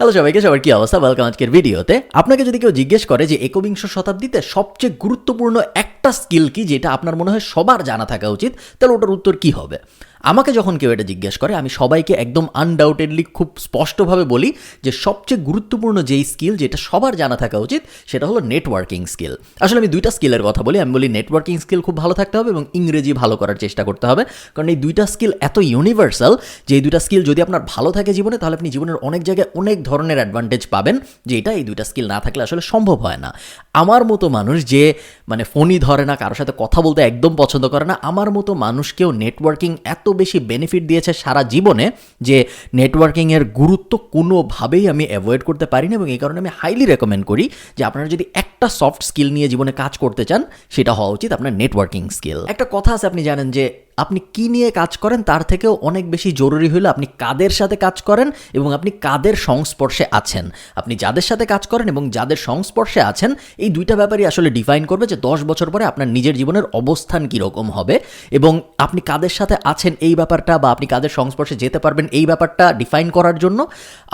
Hello সবাইকে, সবার কি অবস্থা? ওয়েলকাম আজকের ভিডিওতে। আপনাকে যদি কেউ জিজ্ঞেস করে যে একবিংশ শতাব্দীতে সবচেয়ে গুরুত্বপূর্ণ একটা স্কিল কি যেটা আপনার মনে হয় সবার জানা থাকা উচিত, তাহলে ওটার উত্তর কি হবে? আমাকে যখন কেউ এটা জিজ্ঞেস করে, আমি সবাইকে একদম আনডাউটেডলি খুব স্পষ্টভাবে বলি যে সবচেয়ে গুরুত্বপূর্ণ যেই স্কিল যেটা সবার জানা থাকা উচিত, সেটা হলো নেটওয়ার্কিং স্কিল আসলে আমি দুইটা স্কিলের কথা বলি। আমি বলি নেটওয়ার্কিং স্কিল খুব ভালো থাকতে হবে এবং ইংরেজি ভালো করার চেষ্টা করতে হবে। কারণ এই দুইটা স্কিল এত ইউনিভার্সাল যে এই দুইটা স্কিল যদি আপনার ভালো থাকে জীবনে, তাহলে আপনি জীবনের অনেক জায়গায় অনেক ধরনের অ্যাডভান্টেজ পাবেন যেটা এই দুইটা স্কিল না থাকলে আসলে সম্ভব হয় না। আমার মতো মানুষ যে মানে ফোনই ধরে না, কারোর সাথে কথা বলতে একদম পছন্দ করে না, আমার মতো মানুষকেও নেটওয়ার্কিং এত বেশি বেনিফিট দিয়েছে সারা জীবনে যে নেটওয়ার্কিংয়ের গুরুত্ব কোনোভাবেই আমি অ্যাভয়েড করতে পারি না এবং এই কারণে আমি হাইলি রেকমেন্ড করি যে আপনারা যদি একটা সফট স্কিল নিয়ে জীবনে কাজ করতে চান, সেটা হওয়া উচিত আপনার নেটওয়ার্কিং স্কিল একটা কথা আছে, আপনি জানেন যে আপনি কি নিয়ে কাজ করেন, তার থেকেও অনেক বেশি জরুরি হলো আপনি কাদের সাথে কাজ করেন এবং আপনি কাদের সংস্পর্শে আছেন। আপনি যাদের সাথে কাজ করেন এবং যাদের সংস্পর্শে আছেন, এই দুইটা ব্যাপারই আসলে ডিফাইন করবে যে দশ বছর পরে আপনার নিজের জীবনের অবস্থান কীরকম হবে এবং আপনি কাদের সাথে আছেন এই ব্যাপারটা বা আপনি কাদের সংস্পর্শে যেতে পারবেন এই ব্যাপারটা ডিফাইন করার জন্য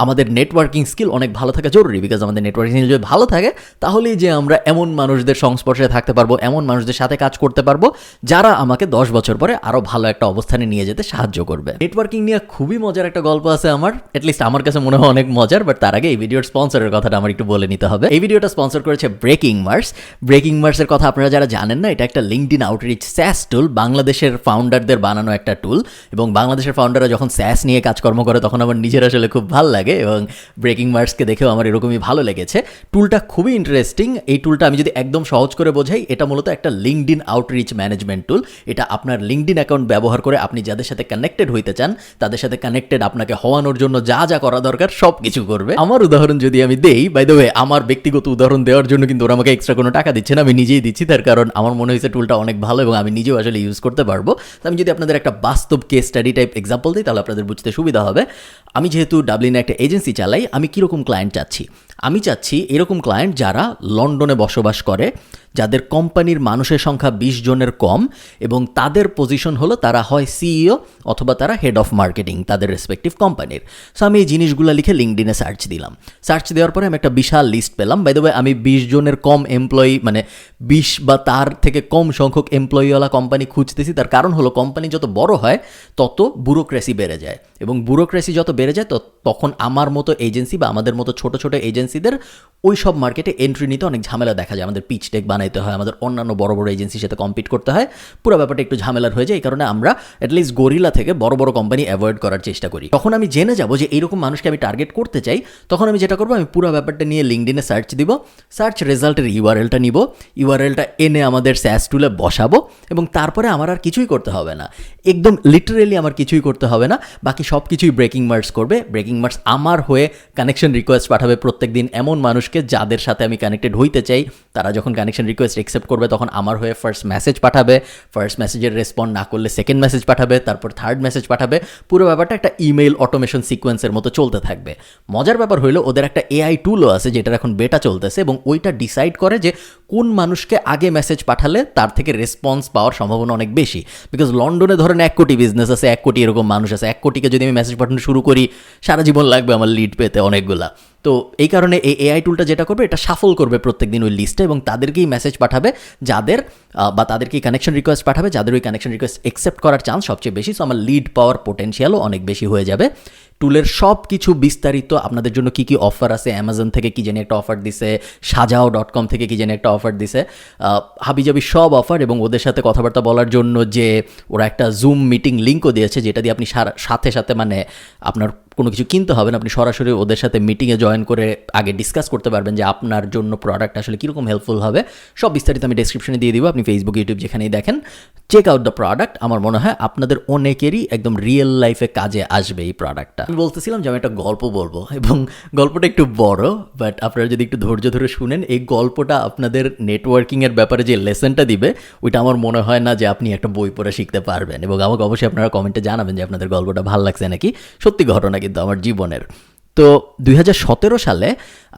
আমাদের নেটওয়ার্কিং স্কিল অনেক ভালো থাকা জরুরি বিকজ আমাদের নেটওয়ার্কিং স্কিল যদি ভালো থাকে, তাহলেই যে আমরা এমন মানুষদের সংস্পর্শে থাকতে পারব, এমন মানুষদের সাথে কাজ করতে পারব, যারা আমাকে দশ বছর পরে আরও ভালো একটা অবস্থানে নিয়ে যেতে সাহায্য করবে। নেটওয়ার্কিং নিয়ে খুবই মজার একটা গল্প আছে আমার। অ্যাটলিস্ট আমার কাছে মনে হয় অনেক মজার বাট তার আগে এই ভিডিওর স্পন্সরের কথাটা আমার একটু বলে নিতে হবে। এই ভিডিওটা স্পন্সর করেছে ব্রেকিং মার্স ব্রেকিং মার্সের কথা আপনারা যারা জানেন না, এটা একটা LinkedIn outreach SaaS tool বাংলাদেশের ফাউন্ডারদের বানানো একটা টুল এবং বাংলাদেশের ফাউন্ডাররা যখন স্যাস নিয়ে কাজকর্ম করে, তখন আমার নিজের আসলে খুব ভালো লাগে, এবং ব্রেকিং মার্সকে দেখেও আমার এরকমই ভালো লেগেছে। টুলটা খুবই ইন্টারেস্টিং এই টুলটা আমি যদি একদম সহজ করে বোঝাই, এটা মূলত একটা LinkedIn outreach management tool এটা আপনার লিঙ্কড ইন অ্যাকাউন্ট ব্যবহার করে আপনি যাদের সাথে কানেক্টেড হইতে চান, তাদের সাথে কানেক্টেড আপনাকে হওয়ানোর জন্য যা যা করা দরকার সব কিছু করবে। আমার উদাহরণ যদি আমি দেই বাই দ্য আমার ব্যক্তিগত উদাহরণ দেওয়ার জন্য কিন্তু ওরা আমাকে এক্সট্রা কোনো টাকা দিচ্ছে না, আমি নিজেই দিচ্ছি, তার কারণ আমার মনে হয়েছে টুলটা অনেক ভালো এবং আমি নিজেও আসলে ইউজ করতে পারব। আমি যদি আপনাদের একটা বাস্তব কেস স্টাডি টাইপ এক্সাম্পল দিই, তাহলে আপনাদের বুঝতে সুবিধা হবে। আমি যেহেতু ডাবলিনে একটা এজেন্সি চালাই, আমি কীরকম ক্লায়েন্ট চাচ্ছি? আমি চাচ্ছি এরকম ক্লায়েন্ট যারা লন্ডনে বসবাস করে, যাদের কোম্পানির মানুষের সংখ্যা বিশ জনের কম এবং তাদের পজিশন হলো তারা হয় সিইও অথবা তারা হেড অফ মার্কেটিং তাদের রেসপেক্টিভ কোম্পানির সো আমি এই জিনিসগুলো লিখে লিঙ্কডিনে সার্চ দিলাম। সার্চ দেওয়ার পরে আমি একটা বিশাল লিস্ট পেলাম। বাই দ্য আমি বিশ জনের কম এমপ্লয়ি মানে বিশ বা তার থেকে কম সংখ্যক এমপ্লয়িওয়ালা কোম্পানি খুঁজতেছি। তার কারণ হলো কোম্পানি যত বড় হয়, তত ব্যুরোক্রেসি বেড়ে যায়। এবং ব্যুরোক্রেসি যত বেড়ে যায় তখন আমার মতো এজেন্সি বা আমাদের মতো ছোট ছোট এজেন্সিদের ওই সব মার্কেটে এন্ট্রি নিতে অনেক ঝামেলা দেখা যায়। আমাদের পিচ টেক বানাইতে হয়, আমাদের অন্যান্য বড় বড় এজেন্সির সাথে কম্পিট করতে হয়। পুরো ব্যাপারটা একটু ঝামেলার হয়ে যায়, এই কারণে আমরা অ্যাটলিস্ট গরিলা থেকে বড় বড় কোম্পানি অ্যাভয়েড করার চেষ্টা করি। তখন আমি জেনে যাব যে এইরকম মানুষকে আমি টার্গেট করতে চাই, তখন আমি যেটা করব, আমি পুরো ব্যাপারটা নিয়ে লিঙ্কডিনে সার্চ দিব। সার্চ রেজাল্টের ইউআরএলটা নিব। ইউআরএলটা এনে আমাদের স্যাস টুলে বসাবো এবং তারপরে আমার আর কিছুই করতে হবে না। একদম লিটারেলি আমার কিছুই করতে হবে না। বাকি সব কিছুই ব্রেকিং মার্কস করবে। ব্রেকিং মার্কস আমার হয়ে কানেকশন রিকোয়েস্ট পাঠাবে প্রত্যেক দিন এমন মানুষকে যাদের সাথে আমি কানেক্টেড হইতে চাই, তারা যখন কানেকশন রিকোয়েস্ট অ্যাকসেপ্ট করবে, তখন আমার হয়ে ফার্স্ট মেসেজ পাঠাবে। ফার্স্ট মেসেজের রেসপন্ড না করলে সেকেন্ড মেসেজ পাঠাবে, তারপর থার্ড মেসেজ পাঠাবে। পুরো ব্যাপারটা একটা ইমেল অটোমেশন সিকোয়েন্সের মতো চলতে থাকবে। মজার ব্যাপার হলো ওদের একটা এআই টুলও আছে যেটার এখন বেটা চলতেছে এবং ওইটা ডিসাইড করে যে কোন মানুষকে আগে মেসেজ পাঠালে তার থেকে রেসপন্স পাওয়ার সম্ভাবনা অনেক বেশি। বিকজ লন্ডনে ধরেন এক কোটি বিজনেস আছে, এক কোটি এরকম মানুষ আছে। এক কোটিকে যদি আমি মেসেজ পাঠানো শুরু করি, সারা জীবন লাগবে আমার লিড পেতে অনেকগুলা। তো এই কারণে এই এআই টুলটা যেটা করবে, এটা সাফল করবে প্রত্যেক দিন ওই লিস্টে এবং তাদেরকেই মেসেজ পাঠাবে যাদের বা তাদেরকেই কানেকশন রিকোয়েস্ট পাঠাবে যাদের ওই কানেকশন রিকোয়েস্ট অ্যাকসেপ্ট করার চান্স সবচেয়ে বেশি। সো আমার লিড পাওয়ার পোটেন্সিয়ালও অনেক বেশি হয়ে যাবে। টুলের সব কিছু বিস্তারিত আপনাদের জন্য কি কি অফার আছে? অ্যামাজন থেকে কি জানি একটা অফার দিছে, সাজাও ডট কম থেকে কি জানি একটা অফার দিছে। হাবিজাবি সব অফার এবং ওদের সাথে কথাবার্তা বলার জন্য যে ওরা একটা জুম মিটিং লিঙ্কও দিয়েছে, যেটা দিয়ে আপনি সাথে সাথে মানে আপনার কোনো কিছু কিনতে হবে না, আপনি সরাসরি ওদের সাথে মিটিংয়ে জয়েন করে আগে ডিসকাস করতে পারবেন যে আপনার জন্য প্রোডাক্ট আসলে কীরকম হেল্পফুল হবে। সব বিস্তারিত আমি ডিসক্রিপশনে দিয়ে দিব, আপনি ফেসবুক ইউটিউব যেখানেই দেখেন। চেক আউট দ্য প্রোডাক্ট আমার মনে হয় আপনাদের অনেকেরই একদম রিয়েল লাইফে কাজে আসবে এই প্রোডাক্টটা আমি বলতেছিলাম যে আমি একটা গল্প বলব, এবং গল্পটা একটু বড় বাট আপনারা যদি একটু ধৈর্য ধরে শুনেন, এই গল্পটা আপনাদের নেটওয়ার্কিংয়ের ব্যাপারে যে লেসনটা দিবে, ওইটা আমার মনে হয় না যে আপনি একটা বই পড়ে শিখতে পারবেন। এবং আমাকে অবশ্যই আপনারা কমেন্টে জানাবেন যে আপনাদের গল্পটা ভালো লাগছে নাকি। সত্যি ঘটনা কিন্তু আমার জীবনের। তো দুই হাজার সতেরো সালে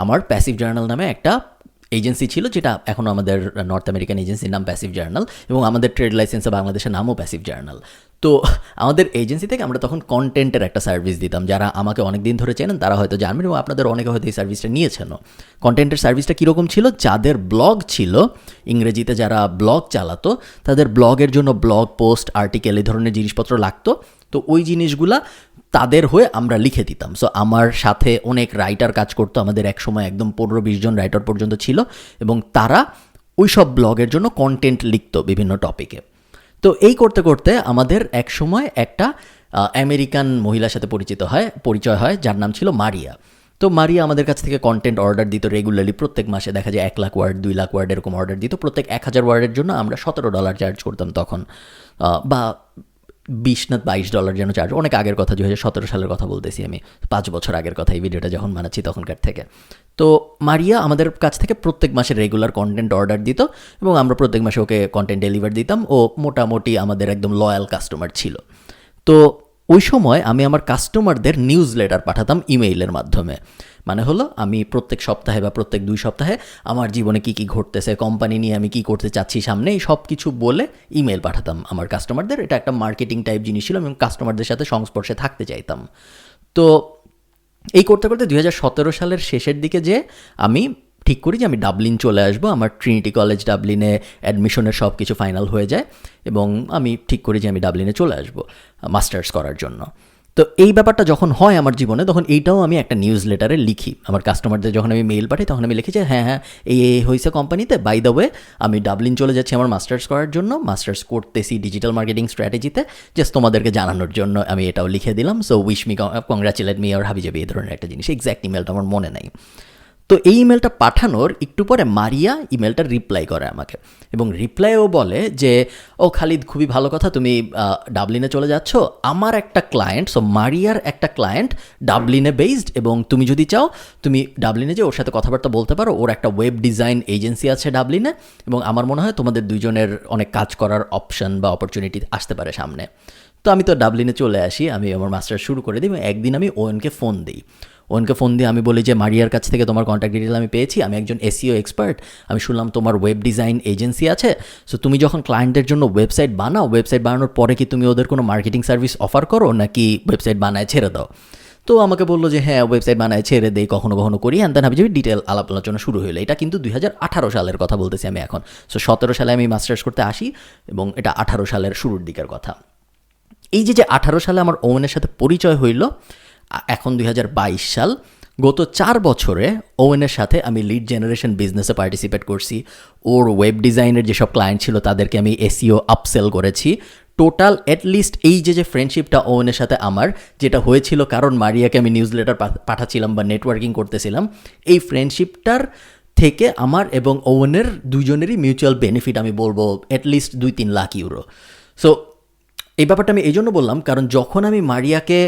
আমার প্যাসিভ জার্নাল নামে একটা এজেন্সি ছিল, যেটা এখনও আমাদের নর্থ আমেরিকান এজেন্সির নাম প্যাসিভ জার্নাল এবং আমাদের ট্রেড লাইসেন্সে বাংলাদেশের নামও প্যাসিভ জার্নাল তো আমাদের এজেন্সি থেকে আমরা তখন কন্টেন্টের একটা সার্ভিস দিতাম, যারা আমাকে অনেক দিন ধরে চেনেন, তারা হয়তো জানবেন, এবং আপনাদের অনেকে হয়তো এই সার্ভিসটা নিয়েছেন কন্টেন্টের সার্ভিসটা কীরকম ছিল? যাদের ব্লগ ছিল, ইংরেজিতে যারা ব্লগ চালাতো, তাদের ব্লগের জন্য ব্লগ পোস্ট আর্টিকেল এই ধরনের জিনিসপত্র লাগতো। তো ওই জিনিসগুলা তাদের হয়ে আমরা লিখে দিতাম। সো আমার সাথে অনেক রাইটার কাজ করতো, আমাদের এক সময় একদম পনেরো বিশ জন রাইটার পর্যন্ত ছিল এবং তারা ওই সব ব্লগের জন্য কন্টেন্ট লিখতো বিভিন্ন টপিকে তো এই করতে করতে আমাদের এক সময় একটা আমেরিকান মহিলার সাথে পরিচিত হয়, পরিচয় হয়, যার নাম ছিল মারিয়া। তো মারিয়া আমাদের কাছ থেকে কন্টেন্ট অর্ডার দিত রেগুলারলি প্রত্যেক মাসে দেখা যায় এক লাখ ওয়ার্ড দুই লাখ ওয়ার্ড এরকম অর্ডার দিত। প্রত্যেক এক হাজার ওয়ার্ডের জন্য আমরা সতেরো ডলার চার্জ করতাম তখন। বা বিশ না বাইশ ডলার যেন চার্জ অনেক আগের কথা দু হাজার সতেরো সালের কথা বলতেছি আমি, পাঁচ বছর আগের কথা এই ভিডিওটা যখন বানাচ্ছি তখনকার থেকে। তো মারিয়া আমাদের কাছ থেকে প্রত্যেক মাসে রেগুলার কন্টেন্ট অর্ডার দিত এবং আমরা প্রত্যেক মাসে ওকে কন্টেন্ট ডেলিভার দিতাম ও মোটামুটি আমাদের একদম লয়াল কাস্টমার ছিল। তো ওই সময় আমি আমার কাস্টমারদের নিউজ লেটার পাঠাতাম ইমেইলের মাধ্যমে। মানে হলো, আমি প্রত্যেক সপ্তাহে বা প্রত্যেক দুই সপ্তাহে আমার জীবনে কী কী ঘটতেছে কোম্পানি নিয়ে আমি কী করতে চাচ্ছি সামনে, এই সব কিছু বলে ইমেল পাঠাতাম আমার কাস্টমারদের এটা একটা মার্কেটিং টাইপ জিনিস ছিল এবং কাস্টমারদের সাথে সংস্পর্শে থাকতে চাইতাম। তো এই করতে করতে দু হাজার সতেরো সালের শেষের দিকে যে আমি ঠিক করি যে আমি ডাবলিন চলে আসব, আমার ট্রিনিটি কলেজ ডাবলিনে অ্যাডমিশনের সব কিছু ফাইনাল হয়ে যায় এবং আমি ঠিক করি যে আমি ডাবলিনে চলে আসব মাস্টার্স করার জন্য। তো এই ব্যাপারটা যখন হয় আমার জীবনে, তখন এইটাও আমি একটা নিউজ লেটারে লিখি। আমার কাস্টমারদের যখন আমি মেইল পাঠাই, তখন আমি লিখি যে হ্যাঁ হ্যাঁ এই এই হয়েছে কোম্পানিতে বাই দ্য ওয়ে আমি ডাবলিন চলে যাচ্ছি আমার মাস্টার্স করার জন্য মাস্টার্স করতেছি ডিজিটাল মার্কেটিং স্ট্র্যাটেজিতে জাস্ট তোমাদেরকে জানানোর জন্য আমি এটাও লিখে দিলাম। So wish me congratulate me আর হাবি যাবি এই ধরনের একটা জিনিস। এক্স্যাক্ট ইমেলটা আমার মনে নাই। তো এই ইমেলটা পাঠানোর একটু পরে মারিয়া ইমেলটা রিপ্লাই করে আমাকে। এবং রিপ্লাইও বলে যে, ও খালিদ, খুবই ভালো কথা, তুমি ডাবলিনে চলে যাচ্ছ। আমার একটা ক্লায়েন্ট সো মারিয়ার একটা ক্লায়েন্ট ডাবলিনে বেসড এবং তুমি যদি চাও, তুমি ডাবলিনে যে ওর সাথে কথাবার্তা বলতে পারো। ওর একটা ওয়েব ডিজাইন এজেন্সি আছে ডাবলিনে এবং আমার মনে হয় তোমাদের দুজনের অনেক কাজ করার অপশন বা অপরচুনিটি আসতে পারে সামনে। তো আমি তো ডাবলিনে চলে আসি, আমি আমার মাস্টার শুরু করে দিই এবং একদিন আমি ওয়েনকে ফোন দিই। ওনকে ফোন দিয়ে আমি বলি যে, মারিয়ার কাছ থেকে তোমার কন্ট্যাক্ট ডিটেল আমি পেয়েছি, আমি একজন এসিও এক্সপার্ট আমি শুনলাম তোমার ওয়েব ডিজাইন এজেন্সি আছে সো তুমি যখন ক্লায়েন্টের জন্য ওয়েবসাইট বানাও ওয়েবসাইট বানানোর পরে কি তুমি ওদের কোনো মার্কেটিং সার্ভিস অফার করো, নাকি ওয়েবসাইট বানায় ছেড়ে দাও? তো আমাকে বলল যে হ্যাঁ ওয়েবসাইট বানায় ছেড়ে দেই, কখনো কখনো করি অ্যান্ড দেন যাবি ডিটেল আলাপ আলোচনা শুরু হলো এটা কিন্তু দুই হাজার আঠারো সালের কথা বলতেছি আমি এখন সো সতেরো সালে আমি মাস্টার্স করতে আসি, এবং এটা আঠারো সালের শুরুর দিকের কথা। এই যে যে আঠারো সালে আমার ওমেনের সাথে পরিচয় হইল এখন দুই হাজার বাইশ সাল, গত চার বছরে ওয়েনের সাথে আমি লিড জেনারেশন বিজনেসে পার্টিসিপেট করছি। ওর ওয়েব ডিজাইনের যেসব ক্লায়েন্ট ছিল তাদেরকে আমি এসিও আপসেল করেছি। টোটাল অ্যাটলিস্ট এই যে যে ফ্রেন্ডশিপটা ওয়েনের সাথে আমার, যেটা হয়েছিল কারণ মারিয়াকে আমি নিউজ লেটার পাঠাচ্ছিলাম বা নেটওয়ার্কিং করতেছিলাম, এই ফ্রেন্ডশিপটার থেকে আমার এবং ওয়েনের দুজনেরই মিউচুয়াল বেনিফিট আমি বলব অ্যাটলিস্ট দুই তিন লাখ ইউরো সো এই ব্যাপারটা আমি এই জন্য বললাম, কারণ যখন আমি মারিয়াকে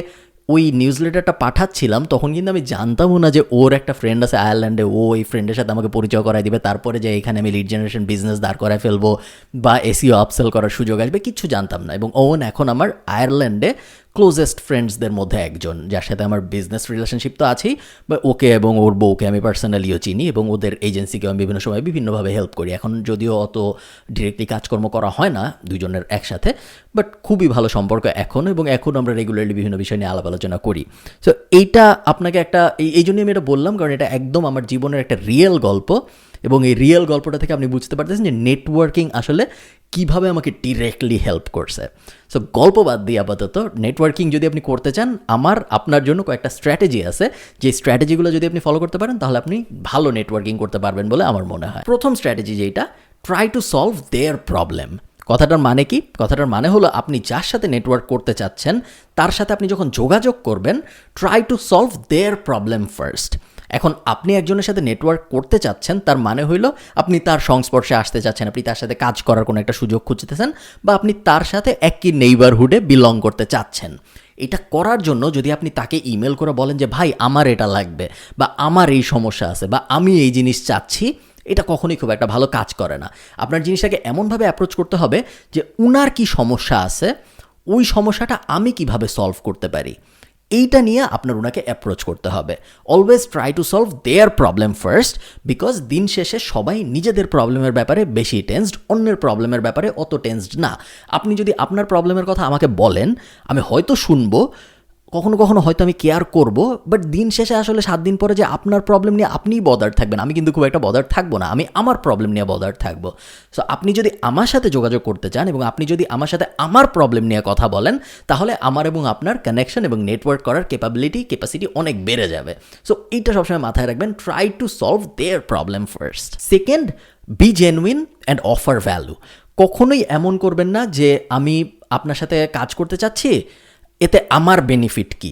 ওই নিউজ লেটারটা পাঠাচ্ছিলাম, তখন কিন্তু আমি জানতামও না যে ওর একটা ফ্রেন্ড আছে আয়ারল্যান্ডে ও ওই ফ্রেন্ডের সাথে আমাকে পরিচয় করাই দিবে, তারপরে যে এখানে আমি লিড জেনারেশন বিজনেস দাঁড় করায় ফেলব বা এসিও আপসেল করার সুযোগ আসবে কিচ্ছু জানতাম না। এবং ওন এখন আমার আয়ারল্যান্ডে ক্লোজেস্ট ফ্রেন্ডসদের মধ্যে একজন, যার সাথে আমার বিজনেস রিলেশনশিপ তো আছেই বা ওকে এবং ওর বউকে আমি পার্সোনালিও চিনি এবং ওদের এজেন্সিকে আমি বিভিন্ন সময় বিভিন্নভাবে হেল্প করি। এখন যদিও অত ডিরেক্টলি কাজকর্ম করা হয় না, দুজনের একসাথে বাট খুবই ভালো সম্পর্ক এখন এবং এখন আমরা রেগুলারলি বিভিন্ন বিষয় নিয়ে আলাপ আলোচনা করি। সো এইটা আপনাকে একটা, এই জন্যই আমি এটা বললাম, কারণ এটা একদম আমার জীবনের একটা রিয়েল গল্প এবং এই রিয়েল গল্পটা থেকে আপনি বুঝতে পারতেছেন যে নেটওয়ার্কিং আসলে কীভাবে আমাকে ডিরেক্টলি হেল্প করছে? সো গল্প বাদ দিয়ে আপাতত নেটওয়ার্কিং যদি আপনি করতে চান, আমার, আপনার জন্য কয়েকটা স্ট্র্যাটেজি আছে। যে স্ট্র্যাটেজিগুলো যদি আপনি ফলো করতে পারেন, তাহলে আপনি ভালো নেটওয়ার্কিং করতে পারবেন বলে আমার মনে হয়। প্রথম স্ট্র্যাটেজি যেটা try to solve their problem কথাটার মানে কি? কথাটার মানে হলো, আপনি যার সাথে নেটওয়ার্ক করতে চাচ্ছেন, তার সাথে আপনি যখন যোগাযোগ করবেন try to solve their problem first এখন আপনি একজনের সাথে নেটওয়ার্ক করতে চাচ্ছেন, তার মানে হইল আপনি তার সংস্পর্শে আসতে চাচ্ছেন, আপনি তার সাথে কাজ করার কোনো একটা সুযোগ খুঁজতেছেন বা আপনি তার সাথে একই নেইবারহুডে বিলং করতে চাচ্ছেন। এটা করার জন্য যদি আপনি তাকে ইমেল করে বলেন যে, ভাই, আমার এটা লাগবে বা আমার এই সমস্যা আছে বা আমি এই জিনিস চাচ্ছি, এটা কখনোই খুব একটা ভালো কাজ করে না। আপনার জিনিসটাকে এমনভাবে অ্যাপ্রোচ করতে হবে যে, উনার কি সমস্যা আছে? ওই সমস্যাটা আমি কীভাবে সলভ করতে পারি? এইটা নিয়ে আপনার ওনাকে অ্যাপ্রোচ করতে হবে। Always try to solve their problem first because দিন শেষে সবাই নিজেদের প্রবলেমের ব্যাপারে বেশি টেন্সড অন্যের প্রবলেমের ব্যাপারে অত টেন্সড না। আপনি যদি আপনার প্রবলেমের কথা আমাকে বলেন, আমি হয়তো শুনব কখনো কখনো হয়তো আমি কেয়ার করব বাট দিন শেষে আসলে সাত দিন পরে যে আপনার প্রবলেম নিয়ে আপনিই বদার থাকবেন, আমি কিন্তু খুব একটা বদার থাকব না, আমি আমার প্রবলেম নিয়ে বদার থাকব। সো আপনি যদি আমার সাথে যোগাযোগ করতে চান এবং আপনি যদি আমার সাথে আমার প্রবলেম নিয়ে কথা বলেন, তাহলে আমার এবং আপনার কানেকশন এবং নেটওয়ার্ক করার ক্যাপাবিলিটি ক্যাপাসিটি অনেক বেড়ে যাবে। সো এইটা সবসময় মাথায় রাখবেন try to solve their problem first second be genuine and offer value কখনোই এমন করবেন না যে আমি আপনার সাথে কাজ করতে চাচ্ছি এতে আমার বেনিফিট কি?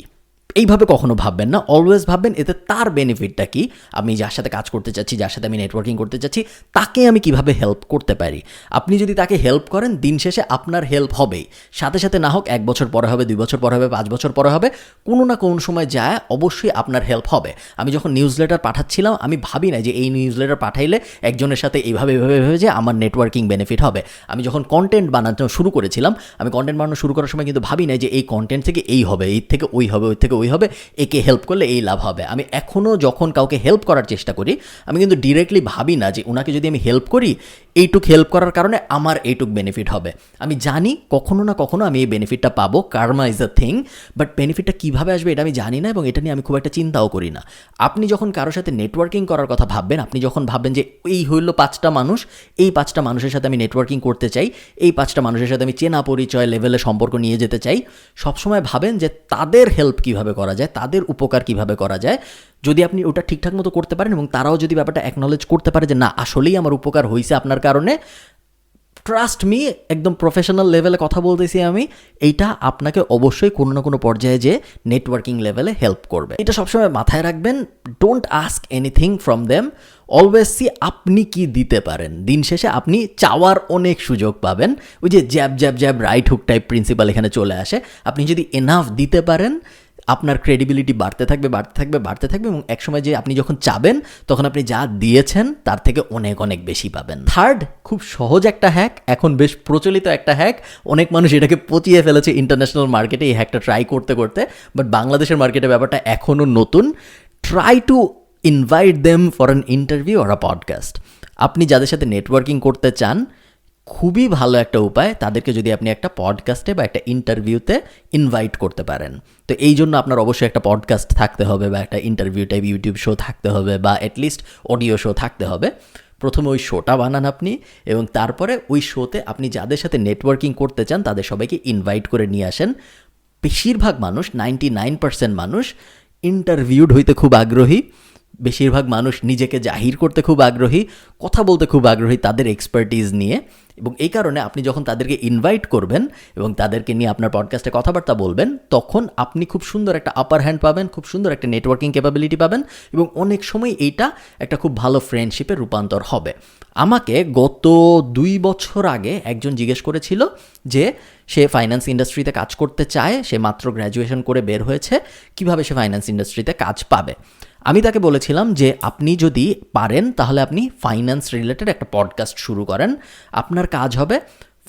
এইভাবে কখনো ভাববেন না অলওয়েজ ভাববেন এতে তার বেনিফিটটা কি? আমি যার সাথে কাজ করতে চাচ্ছি, যার সাথে আমি নেটওয়ার্কিং করতে চাচ্ছি, তাকে আমি কীভাবে হেল্প করতে পারি? আপনি যদি তাকে হেল্প করেন, দিন শেষে আপনার হেল্প হবেই। সাথে সাথে না হোক, এক বছর পরে হবে, দুই বছর পরে হবে, পাঁচ বছর পরে হবে, কোনো না কোনো সময় যায়, অবশ্যই আপনার হেল্প হবে। আমি যখন নিউজ লেটার পাঠাচ্ছিলাম, আমি ভাবি না যে এই নিউজ লেটার পাঠাইলে একজনের সাথে এইভাবে এভাবে এভাবে যে আমার নেটওয়ার্কিং বেনিফিট হবে। আমি যখন কন্টেন্ট বানাতে শুরু করেছিলাম, আমি কন্টেন্ট বানানো শুরু করার সময় কিন্তু ভাবি না যে এই কন্টেন্ট থেকে এই হবে, এই থেকে ওই হবে, ওই থেকে ওই হবে, একে হেল্প করলে এই লাভ হবে। আমি এখনও যখন কাউকে হেল্প করার চেষ্টা করি, আমি কিন্তু ডিরেক্টলি ভাবি না যে ওনাকে যদি আমি হেল্প করি এইটুক হেল্প করার কারণে আমার এইটুক বেনিফিট হবে। আমি জানি কখনো না কখনো আমি এই বেনিফিটটা পাবো karma is a thing but বেনিফিটটা কীভাবে আসবে এটা আমি জানি না এবং এটা নিয়ে আমি খুব একটা চিন্তাও করি না। আপনি যখন কারোর সাথে নেটওয়ার্কিং করার কথা ভাববেন, আপনি যখন ভাববেন যে এই হইল পাঁচটা মানুষ, এই পাঁচটা মানুষের সাথে আমি নেটওয়ার্কিং করতে চাই, এই পাঁচটা মানুষের সাথে আমি চেনা পরিচয় লেভেলে সম্পর্ক নিয়ে যেতে চাই, সবসময় ভাবেন যে তাদের হেল্প কীভাবে করা যায়, তাদের উপকার কীভাবে করা যায় যদি আপনি ওটা ঠিকঠাক মতো করতে পারেন এবং তারাও যদি ব্যাপারটা অ্যাকনলেজ করতে পারে যে, না, আসলেই আমার উপকার হয়েছে আপনার কারণে ট্রাস্ট মি একদম প্রফেশনাল লেভেলে কথা বলতেছি আমি, এইটা আপনাকে অবশ্যই কোনো না কোনো পর্যায়ে যে নেটওয়ার্কিং লেভেলে হেল্প করবে। এটা সবসময় মাথায় রাখবেন don't ask anything from them always see আপনি কি দিতে পারেন। দিন শেষে আপনি চাওয়ার অনেক সুযোগ পাবেন। ওই যে jab jab jab right hook type principle এখানে চলে আসে। আপনি যদি এনাফ দিতে পারেন আপনার ক্রেডিবিলিটি বাড়তে থাকবে বাড়তে থাকবে বাড়তে থাকবে এবং একসময় যে আপনি যখন চাবেন, তখন আপনি যা দিয়েছেন, তার থেকে অনেক অনেক বেশি পাবেন। থার্ড খুব সহজ একটা হ্যাক এখন বেশ প্রচলিত একটা হ্যাক অনেক মানুষ এটাকে পচিয়ে ফেলেছে ইন্টারন্যাশনাল মার্কেটে এই হ্যাকটা ট্রাই করতে করতে বাট বাংলাদেশের মার্কেটে ব্যাপারটা এখনও নতুন। Try to invite them for an interview or a podcast আপনি যাদের সাথে নেটওয়ার্কিং করতে চান খুবই ভালো একটা উপায় তাদেরকে যদি আপনি একটা পডকাস্টে বা একটা ইন্টারভিউতে ইনভাইট করতে পারেন। তো এই জন্য আপনার অবশ্যই একটা পডকাস্ট থাকতে হবে বা একটা ইন্টারভিউ টাইপ ইউটিউব শো থাকতে হবে বা অ্যাটলিস্ট অডিও শো থাকতে হবে। প্রথমে ওই শোটা বানান আপনি এবং তারপরে ওই শোতে আপনি যাদের সাথে নেটওয়ার্কিং করতে চান তাদের সবাইকে ইনভাইট করে নিয়ে আসেন। বেশিরভাগ মানুষ নাইনটি নাইন পার্সেন্ট মানুষ ইন্টারভিউড হইতে খুব আগ্রহী। বেশিরভাগ মানুষ নিজেকে জাহির করতে খুব আগ্রহী, কথা বলতে খুব আগ্রহী তাদের এক্সপার্টিজ নিয়ে এবং এই কারণে আপনি যখন তাদেরকে ইনভাইট করবেন এবং তাদেরকে নিয়ে আপনার পডকাস্টে কথাবার্তা বলবেন, তখন আপনি খুব সুন্দর একটা আপার হ্যান্ড পাবেন, খুব সুন্দর একটা নেটওয়ার্কিং ক্যাপাবিলিটি পাবেন এবং অনেক সময় এইটা একটা খুব ভালো ফ্রেন্ডশিপে রূপান্তর হবে। আমাকে গত দুই বছর আগে একজন জিজ্ঞেস করেছিল যে সে ফাইন্যান্স ইন্ডাস্ট্রিতে কাজ করতে চায়, সে মাত্র গ্র্যাজুয়েশন করে বের হয়েছে, কীভাবে সে ফাইন্যান্স ইন্ডাস্ট্রিতে কাজ পাবে? আমি তাকে বলেছিলাম যে আপনি যদি পারেন, তাহলে আপনি ফাইন্যান্স রিলেটেড একটা পডকাস্ট শুরু করেন। আপনার কাজ হবে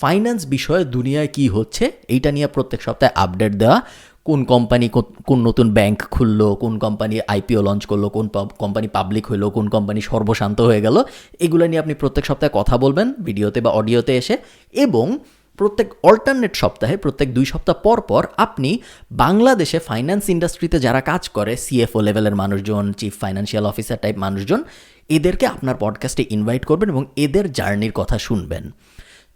ফাইন্যান্স বিষয়ে দুনিয়ায় কি হচ্ছে, এইটা নিয়ে প্রত্যেক সপ্তাহে আপডেট দেওয়া। কোন কোম্পানি কোন নতুন ব্যাংক খুললো, কোন কোম্পানি আইপিও লঞ্চ করল, কোন কোম্পানি পাবলিক হইল, কোন কোম্পানি সর্বশান্ত হয়ে গেল, এগুলো নিয়ে আপনি প্রত্যেক সপ্তাহে কথা বলবেন ভিডিওতে বা অডিওতে এসে। এবং প্রত্যেক অল্টারনেট সপ্তাহে, প্রত্যেক দুই সপ্তাহ পর পর আপনি বাংলাদেশে ফাইন্যান্স ইন্ডাস্ট্রিতে যারা কাজ করে সিএফও লেভেলের মানুষজন চিফ ফাইন্যান্সিয়াল অফিসার টাইপ মানুষজন, এদেরকে আপনার পডকাস্টে ইনভাইট করবেন এবং এদের জার্নির কথা শুনবেন।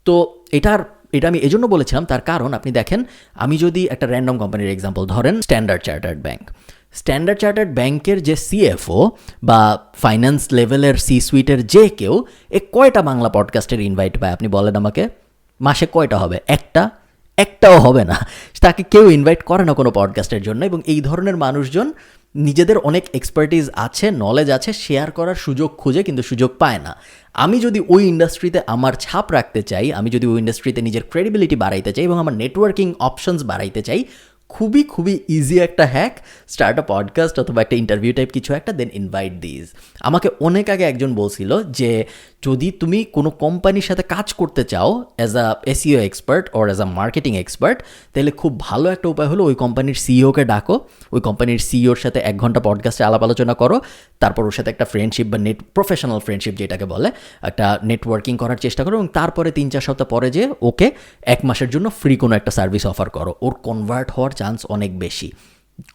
তো এটার এটা আমি এজন্য বলেছিলাম, তার কারণ আপনি দেখেন, আমি যদি একটা র্যান্ডম কোম্পানির এক্সাম্পল ধরেন Standard Chartered bank Standard Chartered ব্যাংকের যে সিএফও বা ফাইন্যান্স লেভেলের সি সুইটের যে কেউ, এ কয়টা বাংলা পডকাস্টের ইনভাইট পায়? আপনি বলেন আমাকে। মাসে কয়টা হবে? একটা? একটাও হবে না। তাকে কেউ ইনভাইট করে না কোনো পডকাস্টের জন্য এবং এই ধরনের মানুষজন নিজেদের অনেক এক্সপার্টিস আছে নলেজ আছে শেয়ার করার সুযোগ খুঁজে কিন্তু সুযোগ পায় না। আমি যদি ওই ইন্ডাস্ট্রিতে আমার ছাপ রাখতে চাই, আমি যদি ওই ইন্ডাস্ট্রিতে নিজের ক্রেডিবিলিটি বাড়াইতে চাই এবং আমার নেটওয়ার্কিং অপশনস বাড়াইতে চাই খুবই খুবই ইজি একটা হ্যাক স্টার্ট আ পডকাস্ট অথবা একটা ইন্টারভিউ টাইপ কিছু একটা দেন ইনভাইট দিস আমাকে অনেক আগে একজন বলছিল যে, যদি তুমি কোনো কোম্পানির সাথে কাজ করতে চাও as a SEO expert or as a marketing expert তাহলে খুব ভালো একটা উপায় হলো ওই কোম্পানির সিইওকে ডাকো। ওই কোম্পানির সিইওর সাথে এক ঘণ্টা পডকাস্টে আলাপ আলোচনা করো। তারপর ওর সাথে একটা ফ্রেন্ডশিপ বা নেট প্রফেশনাল ফ্রেন্ডশিপ যেটাকে বলে, একটা নেটওয়ার্কিং করার চেষ্টা করো এবং তারপরে তিন, চার সপ্তাহ পরে যে ওকে এক মাসের জন্য ফ্রি কোনো একটা সার্ভিস অফার করো। ওর কনভার্ট হওয়ার চান্স অনেক বেশি।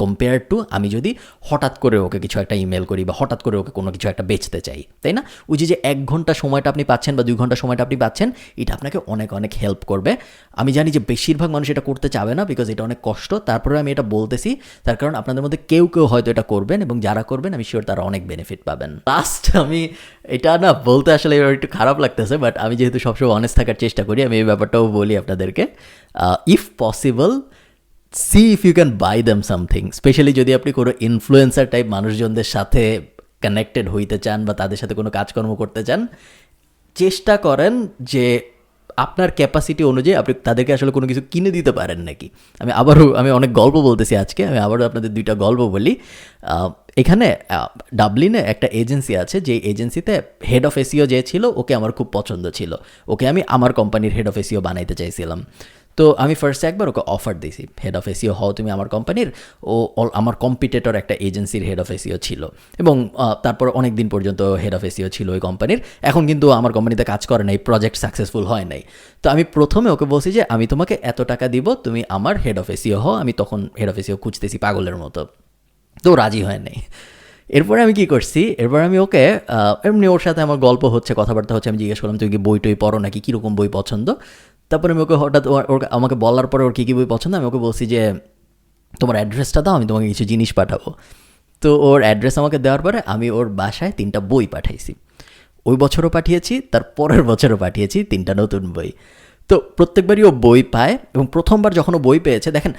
কম্পেয়ার টু আমি যদি হঠাৎ করে ওকে কিছু একটা ইমেল করি বা হঠাৎ করে ওকে কোনো কিছু একটা বেচতে চাই, তাই না? ওই যে এক ঘণ্টা সময়টা আপনি পাচ্ছেন বা দুই ঘণ্টা সময়টা আপনি পাচ্ছেন, এটা আপনাকে অনেক অনেক হেল্প করবে। আমি জানি যে বেশিরভাগ মানুষ এটা করতে চাবে না বিকজ এটা অনেক কষ্ট। তারপরে আমি এটা বলতেছি, তার কারণ আপনাদের মধ্যে কেউ কেউ হয়তো এটা করবেন এবং যারা করবেন, আমি শিওর তারা অনেক বেনিফিট পাবেন। লাস্ট আমি এটা না বলতে আসলে এবার একটু খারাপ লাগতেছে বাট আমি যেহেতু সবসময় অনেস্ট থাকার চেষ্টা করি, আমি এই ব্যাপারটাও বলি আপনাদেরকে। If possible see if you can buy them something specially যদি আপনি কোনো ইনফ্লুয়েন্সার টাইপ মানুষজনদের সাথে কানেক্টেড হইতে চান বা তাদের সাথে কোনো কাজকর্ম করতে চান, চেষ্টা করেন যে আপনার ক্যাপাসিটি অনুযায়ী আপনি তাদেরকে আসলে কোনো কিছু কিনে দিতে পারেন নাকি। আমি আবারও, আমি অনেক গল্প বলতেছি আজকে, আমি আবারও আপনাদের দুইটা গল্প বলি। এখানে ডাবলিনে একটা এজেন্সি আছে, যে এজেন্সিতে হেড অফ এসিও যে ছিল, ওকে আমার খুব পছন্দ ছিল। ওকে আমি আমার কোম্পানির হেড অফ এসিও বানাইতে চাইছিলাম। তো আমি ফার্স্টে একবার ওকে অফার দিয়েছি হেড অফ এসিও হও তুমি আমার কোম্পানির ও আমার কম্পিটিটর একটা এজেন্সির হেড অফ এসিও ছিল। এবং তারপর অনেক দিন পর্যন্ত হেড অফ এসিও ছিল ওই কোম্পানির এখন কিন্তু আমার কোম্পানিতে কাজ করে নাই প্রজেক্ট সাকসেসফুল হয় নাই। তো আমি প্রথমে ওকে বলছি যে, আমি তোমাকে এত টাকা দিব, তুমি আমার হেড অফ এসিও হও, আমি তখন হেড অফ এসিও খুঁজতেছি পাগলের মতো। তো রাজি হয় নাই। এরপরে আমি কি করছি, এরপর আমি ওকে এমনি ওর সাথে আমার গল্প হচ্ছে, কথাবার্তা হচ্ছে, আমি জিজ্ঞেস করলাম, তুমি কি বই টই পড়ো নাকি? কীরকম বই পছন্দ? তারপরে আমি ওকে হঠাৎ ওর আমাকে বলার পরে ওর কী কী বই পছন্দ, আমি ওকে বলছি যে, তোমার অ্যাড্রেসটা দাও, আমি তোমাকে কিছু জিনিস পাঠাবো। তো ওর অ্যাড্রেস আমাকে দেওয়ার পরে আমি ওর বাসায় তিনটা বই পাঠাইছি। ওই বছরও পাঠিয়েছি, তার পরের বছরও পাঠিয়েছি তিনটা নতুন বই। তো প্রত্যেকবারই ও বই পায় এবং প্রথমবার যখন ও বই পেয়েছে, দেখেন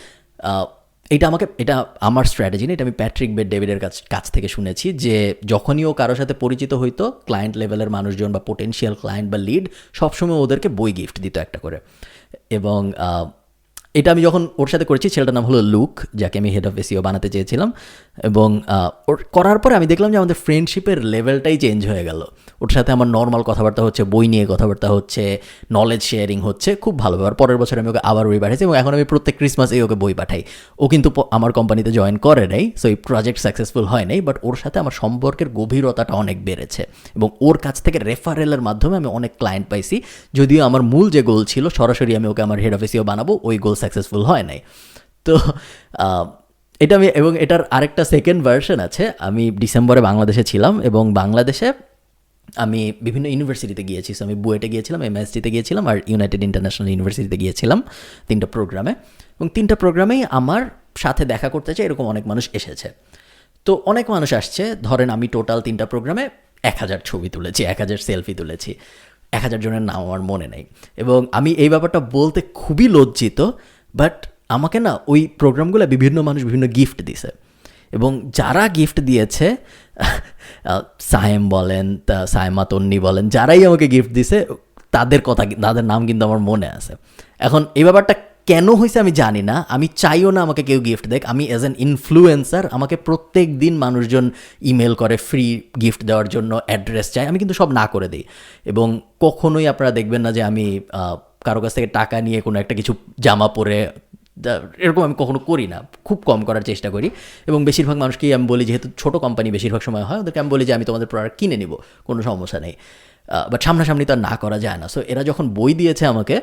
এটা আমাকে, এটা আমার স্ট্র্যাটেজি না এটা আমি প্যাট্রিক বেড ডেভিডের কাছ কাছ থেকে শুনেছি যে যখনই ও কারোর সাথে পরিচিত হইতো ক্লায়েন্ট লেভেলের মানুষজন বা পোটেনশিয়াল ক্লায়েন্ট বা লিড সবসময় ওদেরকে বই গিফট দিত একটা করে। এবং এটা আমি যখন ওর সাথে করেছি, ছেলেটার নাম হলো লুক, যাকে আমি হেড অফ এসিও বানাতে চেয়েছিলাম। এবং ওর করার পরে আমি দেখলাম যে আমাদের ফ্রেন্ডশিপের লেভেলটাই চেঞ্জ হয়ে গেল। ওর সাথে আমার নর্মাল কথাবার্তা হচ্ছে, বই নিয়ে কথাবার্তা হচ্ছে নলেজ শেয়ারিং হচ্ছে, খুব ভালো ব্যাপার। পরের বছর আমি ওকে আবার বই পাঠাইছি এবং এখন আমি প্রত্যেক ক্রিসমাসেই ওকে বই পাঠাই। ও কিন্তু আমার কোম্পানিতে জয়েন করে নাই সো এই প্রজেক্ট সাকসেসফুল হয় নাই বাট ওর সাথে আমার সম্পর্কের গভীরতাটা অনেক বেড়েছে। এবং ওর কাছ থেকে রেফারেলের মাধ্যমে আমি অনেক ক্লায়েন্ট পাইছি। যদিও আমার মূল যে গোল ছিল, সরাসরি আমি ওকে আমার হেড অফিসেও বানাবো, ওই গোল সাকসেসফুল হয় নাই। তো এটা আমি, এবং এটার আরেকটা সেকেন্ড ভার্সন আছে। আমি ডিসেম্বরে বাংলাদেশে ছিলাম এবং বাংলাদেশে আমি বিভিন্ন ইউনিভার্সিটিতে গিয়েছি। আমি বুয়েটে গিয়েছিলাম এমএসটিতে গিয়েছিলাম আর ইউনাইটেড ইন্টারন্যাশনাল ইউনিভার্সিটিতে গিয়েছিলাম তিনটা প্রোগ্রামে এবং তিনটা প্রোগ্রামেই আমার সাথে দেখা করতে চাই এরকম অনেক মানুষ এসেছে। তো, অনেক মানুষ আসছে। ধরেন আমি টোটাল তিনটা প্রোগ্রামে এক হাজার ছবি তুলেছি, এক হাজার সেলফি তুলেছি। এক হাজার জনের নাম আমার মনে নেই। এবং আমি এই ব্যাপারটা বলতে খুবই লজ্জিত বাট আমাকে না ওই প্রোগ্রামগুলো বিভিন্ন মানুষ বিভিন্ন গিফট দিছে। এবং যারা গিফট দিয়েছে সায়েম বলেন, তা সায়মা তন্নি বলেন, যারাই আমাকে গিফট দিছে, তাদের কথা তাদের নাম কিন্তু আমার মনে আছে। এখন এই ব্যাপারটা কেন হয়েছে আমি জানি না। আমি চাইও না আমাকে কেউ গিফট দেখ আমি অ্যাজ অ্যান ইনফ্লুয়েন্সার আমাকে প্রত্যেক দিন মানুষজন ইমেল করে ফ্রি গিফট দেওয়ার জন্য অ্যাড্রেস চাই। আমি কিন্তু সব না করে দিই। এবং কখনোই আপনারা দেখবেন না যে আমি কারও কাছ থেকে টাকা নিয়ে কোনো একটা কিছু জামা পরে এরকম আমি কখনো করি না। খুব কম করার চেষ্টা করি। এবং বেশিরভাগ মানুষকেই আমি বলি, যেহেতু ছোটো কোম্পানি বেশিরভাগ সময় হয়, ওদেরকে আমি বলি যে, আমি তোমাদের প্রোডাক্ট কিনে নিব, কোনো সমস্যা নেই। বাট সামনাসামনি তো আর না করা যায় না। সো এরা যখন বই দিয়েছে আমাকে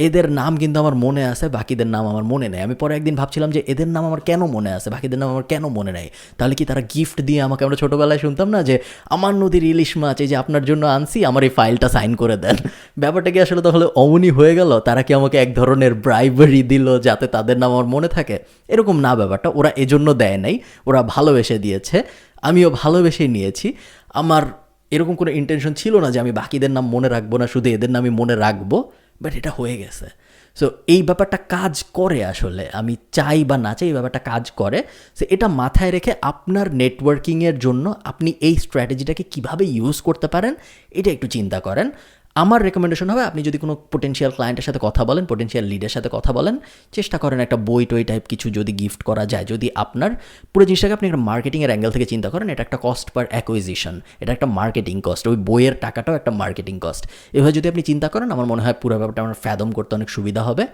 এদের নাম কিন্তু আমার মনে আছে, বাকিদের নাম আমার মনে নেই। আমি পরে একদিন ভাবছিলাম যে এদের নাম আমার কেন মনে আছে, বাকিদের নাম আমার কেন মনে নেই? তাহলে কি তারা গিফট দিয়ে আমাকে আমরা ছোটোবেলায় শুনতাম না যে, আমার নদীর ইলিশ মাছ, এই যে আপনার জন্য আনছি, আমার এই ফাইলটা সাইন করে দেন? ব্যাপারটা কি আসলে তাহলে অমনি হয়ে গেল? তারা কি আমাকে এক ধরনের ব্রাইবারি দিল যাতে তাদের নাম আমার মনে থাকে? এরকম না ব্যাপারটা। ওরা এজন্য দেয় নাই, ওরা ভালোবেসে দিয়েছে। আমিও ভালোবেসে নিয়েছি। আমার এরকম কোনো ইন্টেনশন ছিল না যে আমি বাকিদের নাম মনে রাখব না, শুধু এদের নামই মনে রাখব। বাট এটা হয়ে গেছে। সো এই ব্যাপারটা কাজ করে আসলে। আমি চাই বা না চাই এই ব্যাপারটা কাজ করে। সো এটা মাথায় রেখে আপনার নেটওয়ার্কিংয়ের জন্য আপনি এই স্ট্র্যাটেজিটাকে কীভাবে ইউজ করতে পারেন, এটা একটু চিন্তা করেন। আমার রেকমেন্ডেশন হবে আপনি যদি কোনো পোটেন্সিয়াল ক্লায়েন্টের সাথে কথা বলেন পোটেন্সিয়াল লিডের সাথে কথা বলেন, চেষ্টা করেন একটা বই টই টাইপ কিছু যদি গিফট করা যায়, যদি আপনার পুরো জিনিসটাকে আপনি একটা মার্কেটিংয়ের অ্যাঙ্গেল থেকে চিন্তা করেন, এটা একটা কস্ট পার অ্যাকুইজিশন এটা একটা মার্কেটিং কস্ট ওই বইয়ের টাকাটাও একটা মার্কেটিং কস্ট এভাবে যদি আপনি চিন্তা করেন, আমার মনে হয় পুরো ব্যাপারটা আমার ফ্যাদম করতে অনেক সুবিধা হবে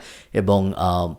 এবং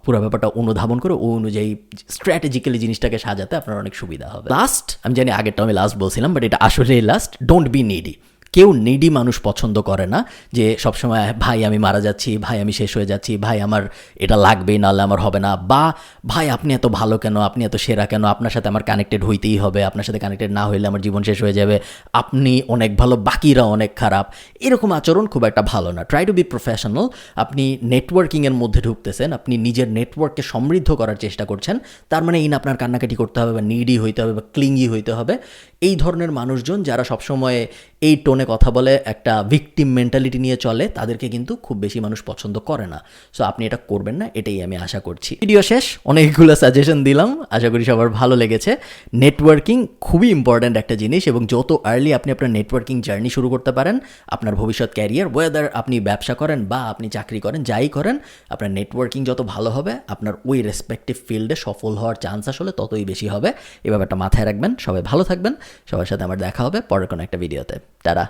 পুরো ব্যাপারটা অনুধাবন করে ওই অনুযায়ী স্ট্র্যাটেজিক্যালি জিনিসটাকে সাজাতে আপনার অনেক সুবিধা হবে। লাস্ট আমি জানি আগেরটা আমি লাস্ট বলছিলাম বাট এটা আসলেই লাস্ট ডোন্ট বি নিডি কেউ নিডি মানুষ পছন্দ করে না যে সবসময়, ভাই, আমি মারা যাচ্ছি, ভাই, আমি শেষ হয়ে যাচ্ছি, ভাই, আমার এটা লাগবেই, নাহলে আমার হবে না। বা, ভাই, আপনি এত ভালো কেন? আপনি এত সেরা কেন? আপনার সাথে আমার কানেক্টেড হইতেই হবে, আপনার সাথে কানেক্টেড না হইলে আমার জীবন শেষ হয়ে যাবে। আপনি অনেক ভালো, বাকিরা অনেক খারাপ। এরকম আচরণ খুব একটা ভালো না। ট্রাই টু বি প্রফেশনাল আপনি নেটওয়ার্কিংয়ের মধ্যে ঢুকতেছেন, আপনি নিজের নেটওয়ার্ককে সমৃদ্ধ করার চেষ্টা করছেন, তার মানে ইন আপনার কান্নাকাটি করতে হবে বা নিডি হইতে হবে বা ক্লিঙ্গি হইতে হবে। এই ধরনের মানুষজন যারা সবসময় এই টোনে কথা বলে একটা ভিকটিম মেন্টালিটি নিয়ে চলে, তাদেরকে কিন্তু খুব বেশি মানুষ পছন্দ করে না। সো আপনি এটা করবেন না, এটাই আমি আশা করছি। ভিডিও শেষ, অনেকগুলো সাজেশন দিলাম, আশা করি সবার ভালো লেগেছে। নেটওয়ার্কিং খুবই ইম্পর্ট্যান্ট একটা জিনিস এবং যত আর্লি আপনি আপনার নেটওয়ার্কিং জার্নি শুরু করতে পারেন, আপনার ভবিষ্যৎ ক্যারিয়ার ওয়েদার আপনি ব্যবসা করেন বা আপনি চাকরি করেন, যাই করেন, আপনার নেটওয়ার্কিং যত ভালো হবে, আপনার ওই রেসপেক্টিভ ফিল্ডে সফল হওয়ার চান্স আসলে ততই বেশি হবে। এই ব্যাপারটা মাথায় রাখবেন, সবাই ভালো থাকবেন, সবার সাথে আমার দেখা হবে পরের কোনো একটা ভিডিওতে তারা